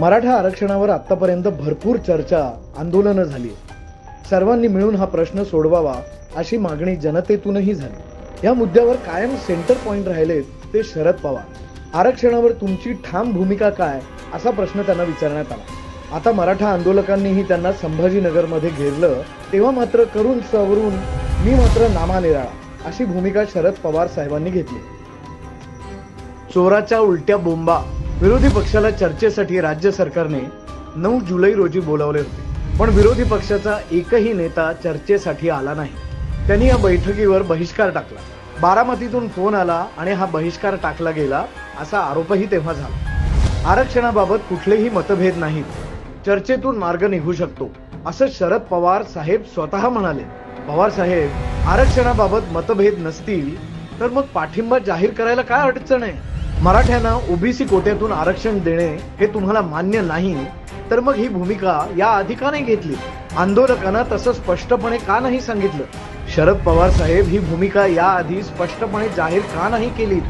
मराठा आरक्षणावर आतापर्यंत भरपूर चर्चा आंदोलनं झाली. सर्वांनी मिळून हा प्रश्न सोडवावा अशी मागणी जनतेतूनही झाली. या मुद्द्यावर कायम सेंटर पॉइंट राहिलेत ते शरद पवार. आरक्षणावर तुमची ठाम भूमिका काय असा प्रश्न त्यांना विचारण्यात आला. आता मराठा आंदोलकांनीही त्यांना संभाजीनगरमध्ये घेरलं तेव्हा मात्र करून सवरून मी मात्र नामा निराळा अशी भूमिका शरद पवार साहेबांनी घेतली. चोराच्या उलट्या बोंबा. विरोधी पक्षाला चर्चेसाठी राज्य सरकारने नऊ जुलै रोजी बोलावले होते. पण विरोधी पक्षाचा एकही नेता चर्चेसाठी आला नाही. त्यांनी या बैठकीवर बहिष्कार टाकला. बारामतीतून फोन आला आणि हा बहिष्कार टाकला गेला असा आरोपही तेव्हा झाला. आरक्षणाबाबत कुठलेही मतभेद नाहीत. चर्चेतून मार्ग निघू शकतो असं शरद पवार साहेब स्वतः म्हणाले. पवार साहेब आरक्षणाबाबत मतभेद नसतील तर मग पाठिंबा जाहीर करायला काय अडचण आहे? मराठ्यांना ओबीसी कोट्यातून आरक्षण देणे हे तुम्हाला मान्य नाही तर मग ही भूमिका या आधी का नाही घेतली. आंदोलकांना तसं स्पष्टपणे का नाही सांगितलं? शरद पवार साहेब ही भूमिका या आधी स्पष्टपणे जाहीर का नाही केली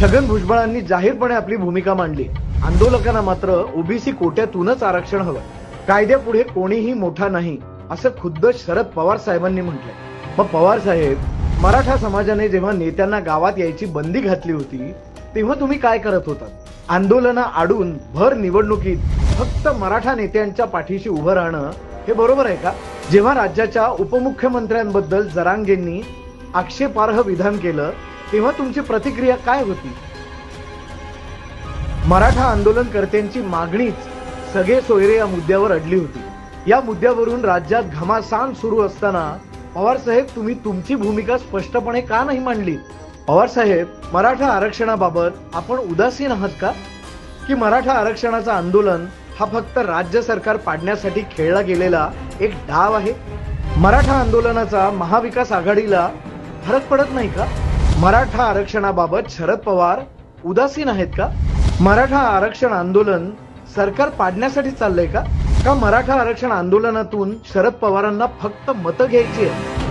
छगन भुजबळांनी जाहीरपणे आपली भूमिका मांडली. आंदोलकांना मात्र ओबीसी कोट्यातूनच आरक्षण हवं. कायद्यापुढे कोणीही मोठा नाही असं खुद्द शरद पवार साहेबांनी म्हटलंय. मग पवार साहेब मराठा समाजाने जेव्हा नेत्यांना गावात यायची बंदी घातली होती तेव्हा तुम्ही काय करत होता आंदोलनं आडून भर निवडणुकीत फक्त मराठा नेत्यांच्या पाठीशी उभं राहणं हे बरोबर आहे का? जेव्हा राज्याच्या उपमुख्यमंत्र्यांबद्दल जरांगेंनी आक्षेपार्ह विधान केलं तेव्हा तुमची प्रतिक्रिया काय होती? मराठा आंदोलनकर्त्यांची मागणीच सगळे सोयरे या मुद्द्यावर अडली होती. या मुद्द्यावरून राज्यात घमासान सुरू असताना पवार साहेब तुम्ही तुमची भूमिका स्पष्टपणे का नाही मांडली पवार साहेब मराठा आरक्षणाबाबत आपण उदासीन आहात का? की मराठा आरक्षणाचं आंदोलन हा फक्त राज्य सरकार पाडण्यासाठी खेळला गेलेला एक डाव आहे? मराठा आंदोलनाचा महाविकास आघाडीला फरक पडत नाही का? मराठा आरक्षणाबाबत शरद पवार उदासीन आहेत का? मराठा आरक्षण आंदोलन सरकार पाडण्यासाठी चाललंय का? का मराठा आरक्षण आंदोलनातून शरद पवारांना फक्त मतं घ्यायची आहेत?